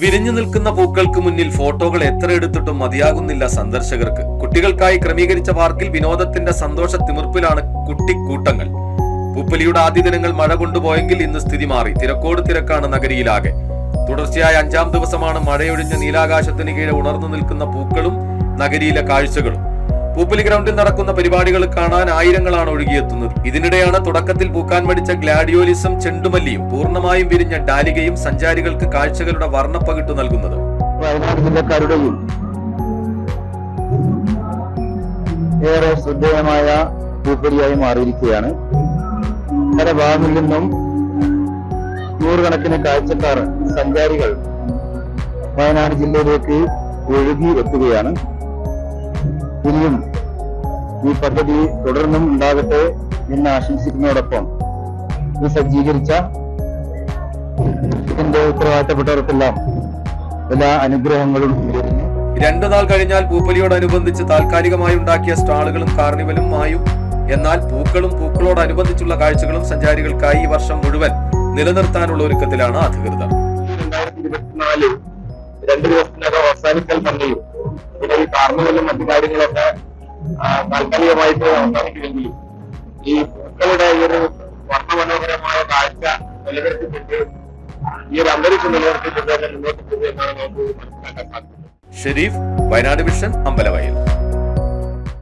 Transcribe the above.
വിരിഞ്ഞു നിൽക്കുന്ന പൂക്കൾക്ക് മുന്നിൽ ഫോട്ടോകൾ എത്ര എടുത്തിട്ടും മതിയാകുന്നില്ല സന്ദർശകർക്ക്. കുട്ടികൾക്കായി ക്രമീകരിച്ച പാർക്കിൽ വിനോദത്തിന്റെ സന്തോഷ തിമിർപ്പിലാണ് കുട്ടിക്കൂട്ടങ്ങൾ. പൂപ്പലിയുടെ ആദ്യ ദിനങ്ങൾ മഴ കൊണ്ടുപോയെങ്കിൽ ഇന്ന് സ്ഥിതി മാറി. തിരക്കോട് തിരക്കാണ് നഗരിയിലാകെ. തുടർച്ചയായ അഞ്ചാം ദിവസമാണ് മഴയൊഴിഞ്ഞ നീലാകാശത്തിന് കീഴെ ഉണർന്നു നിൽക്കുന്ന പൂക്കളും നഗരിയിലെ കാഴ്ചകളും. പൂപ്പലി ഗ്രൗണ്ടിൽ നടക്കുന്ന പരിപാടികൾ കാണാൻ ആയിരങ്ങളാണ് ഒഴുകിയെത്തുന്നത്. ഇതിനിടെയാണ് തുടക്കത്തിൽ പൂക്കാൻ മടിച്ച ഗ്ലാഡിയോലിസം ചെണ്ടുമല്ലിയും പൂർണമായും വിരിഞ്ഞ ഡാലികയും സഞ്ചാരികൾക്ക് കാഴ്ചകളുടെ വർണപ്പകിട്ടു നൽകുന്നത്. ഏറെ ശ്രദ്ധേയമായ പൂപ്പലിയായി മാറിയിരിക്കുകയാണ്. പല ഭാഗങ്ങളിൽ നിന്നും നൂറുകണക്കിന് കാഴ്ചക്കാർ സഞ്ചാരികൾ വയനാട് ജില്ലയിലേക്ക് ഒഴുകി എത്തുകയാണ്. ഇനിയും ഈ പദ്ധതി തുടർന്നും ഉണ്ടാകട്ടെ എന്ന് ആശംസിക്കുന്നതോടൊപ്പം ഇത് സജ്ജീകരിച്ച ഇതിന്റെ ഉത്തരവാദിത്തപ്പെട്ടവർക്കെല്ലാം എല്ലാ അനുഗ്രഹങ്ങളും രണ്ടു നാൾ കഴിഞ്ഞാൽ പൂപ്പലിയോടനുബന്ധിച്ച് താൽക്കാലികമായി ഉണ്ടാക്കിയ സ്റ്റാളുകളും കാർണിവലും മായും. എന്നാൽ പൂക്കളും പൂക്കളോടനുബന്ധിച്ചുള്ള കാഴ്ചകളും സഞ്ചാരികൾക്കായി ഈ വർഷം മുഴുവൻ നിലനിർത്താനുള്ള ഒരുക്കത്തിലാണ് അധികൃതർ. രണ്ടു ദിവസത്തിനകം അവസാനിക്കൽ പിന്നെ മറ്റു കാര്യങ്ങളൊക്കെ താൽക്കാലികമായിട്ട് അവസാനിക്കുമെങ്കിലും ഈ പൂക്കളുടെ ഈ ഒരു വർണമനോഹരമായ കാഴ്ച നിലനിർത്തിക്കൊണ്ട് ഈ ഒരു അന്തരീക്ഷം നിലനിർത്തിക്കൊണ്ട് തന്നെ മുന്നോട്ട് പോകുമെന്നാണ് നമുക്ക് മനസ്സിലാക്കാൻ സാധിക്കുന്നത്. ഷെരീഫ് വയനാട് വിഷൻ അമ്പലവയൽ.